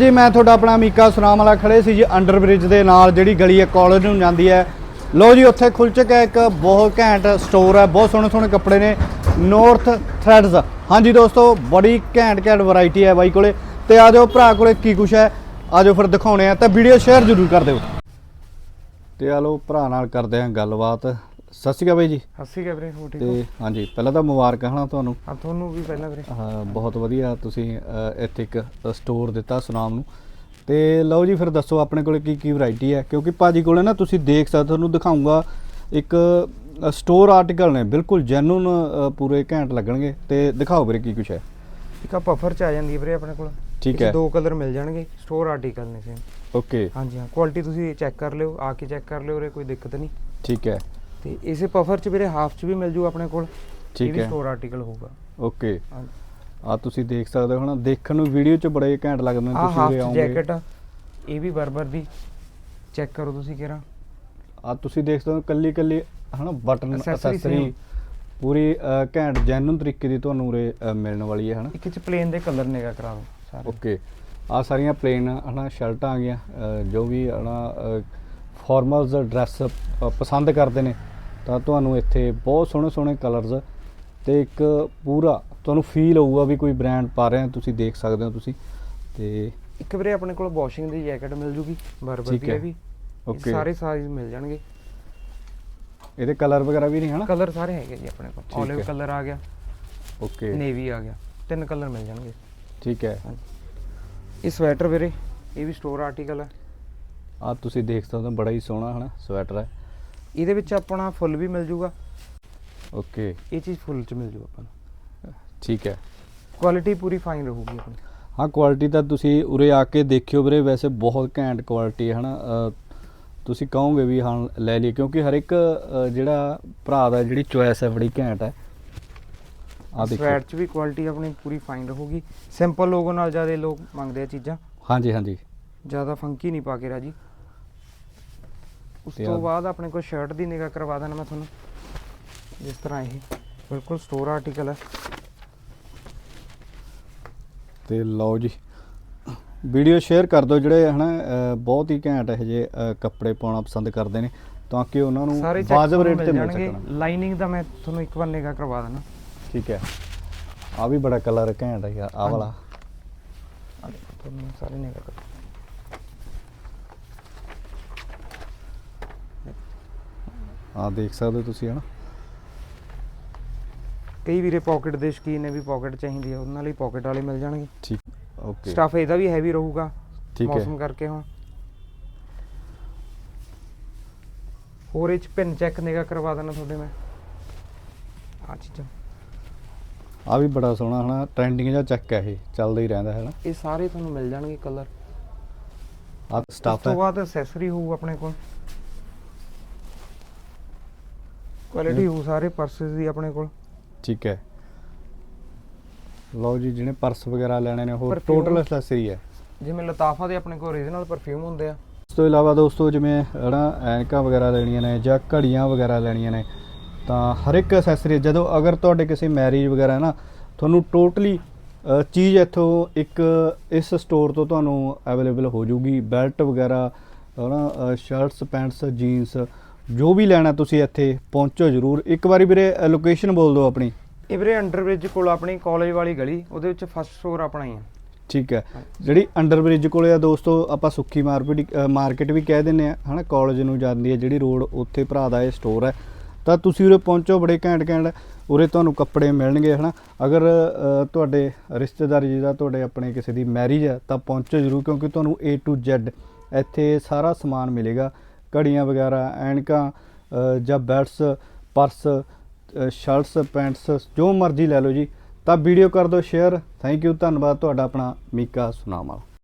ਜੀ, ਮੈਂ ਤੁਹਾਡਾ ਆਪਣਾ ਅਮੀਕਾ ਸੁਨਾਮ ਵਾਲਾ ਖੜੇ ਸੀ ਜੀ ਅੰਡਰ ਬ੍ਰਿਜ ਦੇ ਨਾਲ, ਜਿਹੜੀ ਗਲੀ ਹੈ, ਕਾਲਜ ਨੂੰ ਜਾਂਦੀ ਹੈ। ਲੋ ਜੀ, ਉੱਥੇ ਖੁੱਲ ਚੁੱਕਾ ਇੱਕ ਬਹੁਤ ਘੈਂਟ ਸਟੋਰ ਹੈ, ਬਹੁਤ ਸੋਹਣੇ ਸੋਹਣੇ ਕੱਪੜੇ ਨੇ ਨਾਰਥ ਥ੍ਰੈਡਸ ਹਾਂਜੀ ਦੋਸਤੋ, ਬੜੀ ਘੈਂਟ ਘੈਂਟ ਵੈਰਾਈਟੀ ਹੈ ਬਾਈ ਕੋਲੇ। ਤੇ ਆ ਜਾਓ, ਭਰਾ ਕੋਲੇ ਕੀ ਕੁਛ ਹੈ, ਆ ਜਾਓ ਫਿਰ ਦਿਖਾਉਣੇ ਆ, ਤਾਂ ਵੀਡੀਓ ਸ਼ੇਅਰ ਜ਼ਰੂਰ ਕਰ ਦਿਓ। ਤੇ ਆ ਲੋ ਭਰਾ ਨਾਲ ਕਰਦੇ ਆ ਗੱਲਬਾਤ। ਸਤਿ ਸ਼੍ਰੀ ਅਕਾਲ ਬਾਈ ਜੀ। ਹੱਸੀ ਕਾ ਵੀਰੇ ਹੋ ਠੀਕ ਹੋ? ਤੇ ਹਾਂਜੀ ਪਹਿਲਾਂ ਤਾਂ ਮੁਬਾਰਕਾਂ ਹਨਾ ਤੁਹਾਨੂੰ। ਆ ਤੁਹਾਨੂੰ ਵੀ ਪਹਿਲਾਂ ਵੀਰੇ। ਹਾਂ ਬਹੁਤ ਵਧੀਆ ਤੁਸੀਂ ਇੱਥੇ ਇੱਕ ਸਟੋਰ ਦਿੱਤਾ ਸੁਨਾਮ ਨੂੰ। ਤੇ ਲਓ ਜੀ ਫਿਰ ਦੱਸੋ ਆਪਣੇ ਕੋਲੇ ਕੀ ਕੀ ਵੈਰਾਈਟੀ ਹੈ। ਕਿਉਂਕਿ ਭਾਜੀ ਕੋਲੇ ਨਾ ਤੁਸੀਂ ਦੇਖ ਸਕਦੇ ਤੁਹਾਨੂੰ ਦਿਖਾਉਂਗਾ ਇੱਕ ਸਟੋਰ ਆਰਟੀਕਲ ਨੇ। ਬਿਲਕੁਲ ਜੈਨੂਨ ਪੂਰੇ ਘੈਂਟ ਲੱਗਣਗੇ। ਤੇ ਦਿਖਾਓ ਵੀਰੇ ਕੀ ਕੁਛ ਹੈ। ਇੱਕ ਆ ਪਫਰ ਚ ਆ ਜਾਂਦੀ ਹੈ ਵੀਰੇ ਆਪਣੇ ਕੋਲ। ਠੀਕ ਇਹ 'ਚ ਹੈ। ਦੋ ਕਲਰ ਮਿਲ ਜਾਣਗੇ ਸਟੋਰ ਆਰਟੀਕਲ ਨੇ ਸੇਮ ਓਕੇ ਹਾਂਜੀ ਹਾਂ ਕੁਆਲਿਟੀ ਤੁਸੀਂ ਚੈੱਕ ਕਰ ਲਿਓ ਆ ਕੇ ਚੈੱਕ ਕਰ ਲਿਓ ਉਰੇ ਕੋਈ ਦਿੱਕਤ ਨਹੀਂ। ਠੀਕ ਹੈ। ਤੇ ਇਸੇ ਪਫਰ ਚ ਵੀਰੇ ਹਾਫ ਚ ਵੀ ਮਿਲ ਜੂ ਆਪਣੇ ਕੋਲ। ਠੀਕ ਹੈ। ਸਟੋਰ ਆਰਟੀਕਲ ਹੋਊਗਾ। ਓਕੇ। ਆ ਤੁਸੀਂ ਦੇਖ ਸਕਦੇ ਹੋ ਹਨਾ ਦੇਖਣ ਨੂੰ ਵੀਡੀਓ 'ਚ ਬੜੇ ਘੈਂਟ ਲੱਗਦੇ ਨੇ ਤੁਸੀਂ ਆਓਗੇ। ਜੈਕਟ ਇਹ ਵੀ ਬਰਬਰ ਦੀ। ਚੈੱਕ ਕਰੋ ਤੁਸੀਂ ਕਿਹੜਾ। ਆ ਤੁਸੀਂ ਦੇਖ ਸਕਦੇ ਹੋ ਕੱਲੀ ਕੱਲੀ ਹਨਾ ਬਟਨ ਅਸੈਸਰੀ। ਪੂਰੀ ਘੈਂਟ ਜੈਨੂਨ ਤਰੀਕੇ ਦੀ ਤੁਹਾਨੂੰ ਉਰੇ ਮਿਲਣ ਵਾਲੀ ਹੈ ਹਨਾ। ਇੱਕ ਚ ਪਲੇਨ ਦੇ ਕਲਰ ਨੇਗਾ ਕਰਾ ਦੋ ਸਾਰੇ। ਓਕੇ। ਆ ਸਾਰੀਆਂ ਪਲੇਨ ਹਨਾ ਸ਼ਰਟਾਂ ਆ ਗਈਆਂ ਜੋ ਵੀ ਹਨਾ ਫਾਰਮਲਸ ਡਰੈਸ ਪਸੰਦ ਕਰਦੇ ਨੇ। ਤਾਂ ਤੁਹਾਨੂੰ ਇੱਥੇ ਬਹੁਤ ਸੋਹਣੇ ਸੋਹਣੇ ਕਲਰਸ ਤੇ ਇੱਕ ਪੂਰਾ ਤੁਹਾਨੂੰ ਫੀਲ ਹੋਊਗਾ ਵੀ ਕੋਈ ਬ੍ਰਾਂਡ ਪਾ ਰਹੇ ਹੋ ਤੁਸੀਂ ਦੇਖ ਸਕਦੇ ਹੋ ਤੁਸੀਂ। ਤੇ ਇੱਕ ਵੀਰੇ ਆਪਣੇ ਕੋਲ ਵਾਸ਼ਿੰਗ ਦੀ ਜੈਕਟ ਮਿਲ ਜੂਗੀ ਬਰਬਰ ਦੀ ਵੀ। ਓਕੇ ਸਾਰੇ ਸਾਈਜ਼ ਮਿਲ ਜਾਣਗੇ। ਇਹਦੇ ਕਲਰ ਵਗੈਰਾ ਵੀ ਨਹੀਂ ਹਨਾ ਕਲਰ ਸਾਰੇ ਹੈਗੇ ਜੀ ਆਪਣੇ ਕੋਲ। ਠੀਕ 올ਿਵ ਹੈ। ਕਲਰ ਆ ਗਿਆ ਓਕੇ ਨੇਵੀ ਆ ਗਿਆ। ਤਿੰਨ ਕਲਰ ਮਿਲ ਜਾਣਗੇ। ਠੀਕ ਹੈ। ਇਹ ਸਵੈਟਰ ਵੀਰੇ ਇਹ ਵੀ ਸਟੋਰ ਆਰਟੀਕਲ ਹੈ ਆ ਤੁਸੀਂ ਦੇਖ ਸਕਦੇ ਹੋ ਬੜਾ ਹੀ ਸੋਹਣਾ ਹਨਾ ਸਵੈਟਰ ਹੈ। ਇਹਦੇ ਵਿੱਚ ਆਪਣਾ ਫੁੱਲ ਵੀ ਮਿਲ ਜੂਗਾ। ਓਕੇ। ਇਹ ਚੀਜ਼ ਫੁੱਲ ਚ ਮਿਲ ਜੂ ਆਪਾਂ ਨੂੰ। ਠੀਕ ਹੈ। ਕੁਆਲਿਟੀ ਪੂਰੀ ਫਾਈਨ ਰਹੂਗੀ ਆਪਣੀ। ਹਾਂ ਕੁਆਲਿਟੀ ਤਾਂ ਤੁਸੀਂ ਉਰੇ ਆ ਕੇ ਦੇਖਿਓ ਵੀਰੇ ਵੈਸੇ ਬਹੁਤ ਘੈਂਟ ਕੁਆਲਿਟੀ ਹੈ ਹਨਾ। ਅ, ਤੁਸੀਂ ਕਹੋਗੇ ਵੀ ਹਾਂ ਲੈ ਲਈ ਕਿਉਂਕਿ ਹਰ ਇੱਕ ਅ, ਜਿਹੜਾ ਭਰਾ ਦਾ ਜਿਹੜੀ ਚੋਇਸ ਹੈ ਬੜੀ ਘੈਂਟ ਹੈ। ਆ ਦੇਖੋ। ਸਵੈਟ ਚ ਵੀ ਕੁਆਲਿਟੀ ਆਪਣੀ ਪੂਰੀ ਫਾਈਨ ਰਹੂਗੀ। ਸਿੰਪਲ ਲੋਗੋ ਨਾਲ ਜ਼ਿਆਦਾ ਲੋਕ ਮੰਗਦੇ ਆ ਚੀਜ਼ਾਂ। ਹਾਂਜੀ ਹਾਂਜੀ। ਜ਼ਿਆਦਾ ਫੰਕੀ ਨਹੀਂ ਪਾ ਕੇ ਰਾਜੀ। ਉਸ ਤੇ ਬਾਅਦ ਆਪਣੇ ਕੋਲ ਸ਼ਰਟ ਦੀ ਨਿਗਾਹ ਕਰਵਾ ਦੇਣਾ ਮੈਂ ਤੁਹਾਨੂੰ ਜਿਸ ਤਰ੍ਹਾਂ ਇਹ ਬਿਲਕੁਲ ਸਟੋਰ ਆਰਟੀਕਲ ਹੈ। ਤੇ ਲਓ ਜੀ ਵੀਡੀਓ ਸ਼ੇਅਰ ਕਰ ਦਿਓ ਜਿਹੜੇ ਹਨਾ ਅ, ਬਹੁਤ ਹੀ ਘੈਂਟ ਇਹ ਜੇ ਕੱਪੜੇ ਪਾਉਣਾ ਪਸੰਦ ਕਰਦੇ ਨੇ ਤਾਂ ਕਿ ਉਹਨਾਂ ਨੂੰ ਸਾਰੇ ਵਾਜਬ ਰੇਟ ਤੇ ਮਿਲ ਜਾਣਗੇ। ਸਕਣ। ਲਾਈਨਿੰਗ ਦਾ ਮੈਂ ਤੁਹਾਨੂੰ ਇੱਕ ਵਾਰ ਨਿਗਾਹ ਕਰਵਾ ਦੇਣਾ। ਠੀਕ ਹੈ। ਆ ਵੀ ਬੜਾ ਕਲਰ ਘੈਂਟ ਹੈ ਯਾਰ ਆ ਵਾਲਾ। ਆ ਦੇਖੋ ਤੁਹਾਨੂੰ ਸਾਰੇ ਨਿਗਾਹ ਕਰੋ ਆ ਦੇਖ ਸਕਦੇ ਹੋ ਤੁਸੀਂ ਹਨਾ? ਕਈ ਵੀਰੇ ਪਾਕਟ ਦੇ ਸ਼ਕੀਨ ਨੇ ਵੀ ਪਾਕਟ ਚਾਹੀਦੀ ਹੈ ਉਹਨਾਂ ਲਈ ਪਾਕਟ ਵਾਲੇ ਮਿਲ ਜਾਣਗੇ। ਠੀਕ ਓਕੇ ਸਟਫ ਇਹਦਾ ਵੀ ਹੈਵੀ ਰਹੂਗਾ ਠੀਕ ਹੈ। ਮੌਸਮ ਕਰਕੇ ਹੁਣ। ਹੋਰ ਇਹ ਚ ਪਿੰਨ ਚੈੱਕ ਨਿਗਾ ਕਰਵਾ ਦੇਣਾ ਤੁਹਾਡੇ ਮੈਂ। ਆ ਚੀਜ਼ਾਂ। ਆ ਵੀ ਬੜਾ ਸੋਹਣਾ ਹਨਾ? ਟ੍ਰੈਂਡਿੰਗ ਜਿਹਾ ਚੱਕ ਹੈ ਇਹ ਚੱਲਦਾ ਹੀ ਰਹਿੰਦਾ ਹੈ ਨਾ ਇਹ ਸਾਰੇ ਤੁਹਾਨੂੰ ਮਿਲ ਜਾਣਗੇ ਕਲਰ ਆ ਉਸ ਸਟਾਫ ਤੋਂ ਹੈ। ਬਾਅਦ ਐਕਸੈਸਰੀ ਹੋਊ ਆਪਣੇ ਕੋਲ। ਕੁਆਲਿਟੀ ਹੋਊ ਸਾਰੇ ਪਰਸਸ ਦੀ ਆਪਣੇ ਕੋਲ। ਠੀਕ ਹੈ। ਲਓ ਜੀ ਜਿਹਨੇ ਪਰਸ ਵਗੈਰਾ ਲੈਣੇ ਨੇ ਹੋਰ Perfume। ਟੋਟਲ ਐਕਸੈਸਰੀ ਹੈ। ਜਿਵੇਂ ਲਤਾਫਾ ਦੇ ਆਪਣੇ ਕੋਲ ਓਰੀਜਨਲ ਪਰਫਿਊਮ ਹੁੰਦੇ ਆ। ਇਸ ਤੋਂ ਇਲਾਵਾ ਦੋਸਤੋ ਜਿਵੇਂ ਹਨਾ ਐਨਕਾਂ ਵਗੈਰਾ ਲੈਣੀਆਂ ਨੇ ਜਾਂ ਘੜੀਆਂ ਵਗੈਰਾ ਲੈਣੀਆਂ ਨੇ ਤਾਂ ਹਰ ਇੱਕ ਐਕਸੈਸਰੀ ਜਦੋਂ ਅਗਰ ਤੁਹਾਡੇ ਕਿਸੇ ਮੈਰਿਜ ਵਗੈਰਾ ਹੈ ਨਾ ਤੁਹਾਨੂੰ ਟੋਟਲੀ ਚੀਜ਼ ਇੱਥੋਂ ਇੱਕ ਇਸ ਸਟੋਰ ਤੋਂ ਤੁਹਾਨੂੰ ਅਵੇਲੇਬਲ ਹੋ ਜਾਊਗੀ ਬੈਲਟ ਵਗੈਰਾ ਹਨਾ ਸ਼ਰਟਸ ਪੈਂਟਸ ਜੀਨਸ ਜੋ ਵੀ ਲੈਣਾ ਤੁਸੀਂ ਇੱਥੇ ਪਹੁੰਚੋ ਜਰੂਰ। ਇੱਕ ਵਾਰੀ ਵੀਰੇ ਲੋਕੇਸ਼ਨ ਬੋਲ ਦਿਓ ਆਪਣੀ। ਇਹ ਵੀਰੇ ਅੰਡਰਬ੍ਰਿਜ ਕੋਲ ਆਪਣੀ ਕਾਲਜ ਵਾਲੀ ਗਲੀ ਉਹਦੇ ਵਿੱਚ ਫਸਟ ਸਟੋਰ ਆਪਣਾ ਹੀ ਆ। ਠੀਕ ਹੈ। ਜਿਹੜੀ ਅੰਡਰ ਬ੍ਰਿਜ ਕੋਲੇ ਆ ਦੋਸਤੋ ਆਪਾਂ ਸੁੱਖੀ ਮਾਰਕੀਟ ਮਾਰਕੀਟ ਵੀ ਕਹਿ ਦਿੰਨੇ ਆ ਹਨਾ? ਕਾਲਜ ਨੂੰ ਜਾਂਦੀ ਹੈ ਜਿਹੜੀ ਰੋਡ ਉੱਥੇ ਭਰਾ ਦਾ ਇਹ ਸਟੋਰ ਹੈ। ਤਾਂ ਤੁਸੀਂ ਉਰੇ ਪਹੁੰਚੋ ਬੜੇ ਘੈਂਟ ਘੈਂਟ ਉਰੇ ਤੁਹਾਨੂੰ ਕੱਪੜੇ ਮਿਲਣਗੇ ਹਨਾ? ਅਗਰ ਤੁਹਾਡੇ ਰਿਸ਼ਤੇਦਾਰ ਜੀ ਦਾ ਤੁਹਾਡੇ ਆਪਣੇ ਕਿਸੇ ਦੀ ਮੈਰਿਜ ਹੈ ਤਾਂ ਪਹੁੰਚੋ ਜ਼ਰੂਰ ਕਿਉਂਕਿ ਤੁਹਾਨੂੰ A to Z ਇੱਥੇ ਸਾਰਾ ਸਮਾਨ ਮਿਲੇਗਾ। ਘੜੀਆਂ ਵਗੈਰਾ, ਐਨਕਾਂ ਜਾਂ ਬੈਲਟਸ ਪਰਸ ਸ਼ਰਟਸ, ਪੈਂਟਸ, ਜੋ ਮਰਜ਼ੀ ਲੈ ਲਓ ਜੀ। ਤਾਂ ਵੀਡੀਓ ਕਰ ਦਿਓ, ਸ਼ੇਅਰ। ਥੈਂਕ ਯੂ ਧੰਨਵਾਦ। ਤੁਹਾਡਾ ਆਪਣਾ ਮੀਕਾ ਸੁਨਾਮਾ